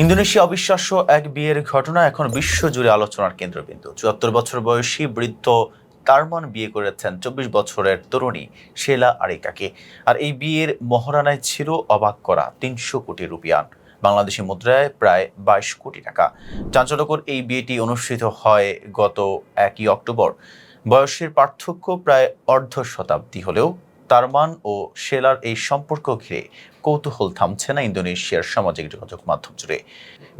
Indonesia অবিশ্বাস্য এক বিয়ের ঘটনা এখন বিশ্বজুড়ে আলোচনার কেন্দ্রবিন্দু। চুয়াত্তর বছর বয়সী বৃদ্ধ তারমান বিয়ে করেছেন চব্বিশ বছরের তরুণী শেলা আরিকাকে। আর এই বিয়ের মহারানায় ছিল অবাক করা তিনশো কোটি রুপিয়ান বাংলাদেশি মুদ্রায় প্রায় বাইশ কোটি টাকা। চাঞ্চল্যকর এই বিয়েটি অনুষ্ঠিত হয় গত একই অক্টোবর। বয়সের পার্থক্য প্রায় অর্ধ শতাব্দী হলেও তারমান ও শেলার এই সম্পর্ক ঘিরে কৌতূহল থামছে না ইন্দোনেশিয়ার সামাজিক যোগাযোগ মাধ্যম জুড়ে।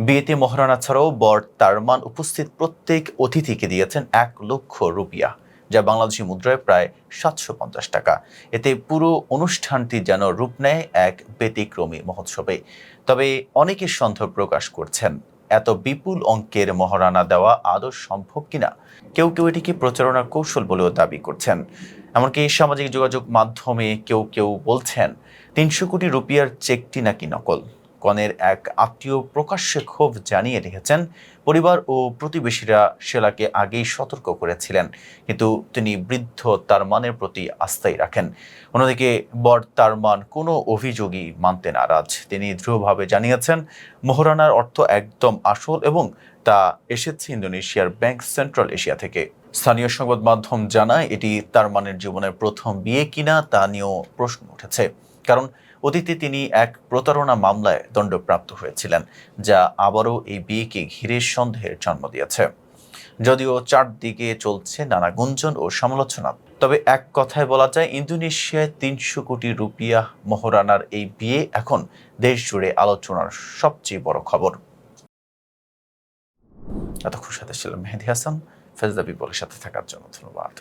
বিয়েতে মহারানা ছাড়াও বর তারমান উপস্থিত প্রত্যেক অতিথিকে দিয়েছেন এক লক্ষ রুপিয়া, যা বাংলাদেশি মুদ্রায় প্রায় সাতশো পঞ্চাশ টাকা। এতে পুরো অনুষ্ঠানটি যেন রূপ নেয় এক ব্যতিক্রমী মহোৎসবে। তবে অনেকে সন্দেহ প্রকাশ করছেন এত বিপুল অঙ্কের মহারানা দেওয়া আদৌ সম্ভব কিনা? কেউ কেউ এটিকে প্রচারণার কৌশল বলেও দাবি করছেন। এমনকি সামাজিক যোগাযোগ মাধ্যমে কেউ কেউ বলছেন, তিনশো কোটি রুপিয়ার চেকটি নাকি নকল। কনের এক আত্মীয় প্রকাশ্যে ক্ষোভ জানিয়ে রেখেছেন পরিবার ও প্রতিবেশীরা শেলাকে আগেই সতর্ক করেছিলেন। কিন্তু তিনি বৃদ্ধ তার মানের প্রতি আস্থাই রাখেন। অন্যদিকে বর তার মান কোনো অভিযোগই মানতে নারাজ। তিনি দৃঢ়ভাবে জানিয়েছেন, মোহরানার অর্থ একদম আসল এবং তা এসেছে ইন্দোনেশিয়ার ব্যাংক সেন্ট্রাল এশিয়া থেকে। স্থানীয় সংবাদ মাধ্যম জানায়, এটি তার মানের জীবনের প্রথম বিয়ে কিনা তা নিয়েও প্রশ্ন উঠেছে। কারণ অতীতে তিনি এক প্রতারণা মামলায় দণ্ডপ্রাপ্ত হয়েছিলেন, যা আবারও এই বিয়েকে ঘিরে সন্দেহের জন্ম দিয়েছে। যদিও চারদিকে চলছে নানা গুঞ্জন ও সমালোচনা, তবে এক কথায় বলা যায়, ইন্দোনেশিয়ায় তিনশো কোটি রুপিয়া মহারানার এই বিয়ে এখন দেশ জুড়ে আলোচনার সবচেয়ে বড় খবর। এতক্ষণ সাথে ছিলাম মেহেদি হাসান ফেজদা বিপলের সাথে থাকার জন্য ধন্যবাদ।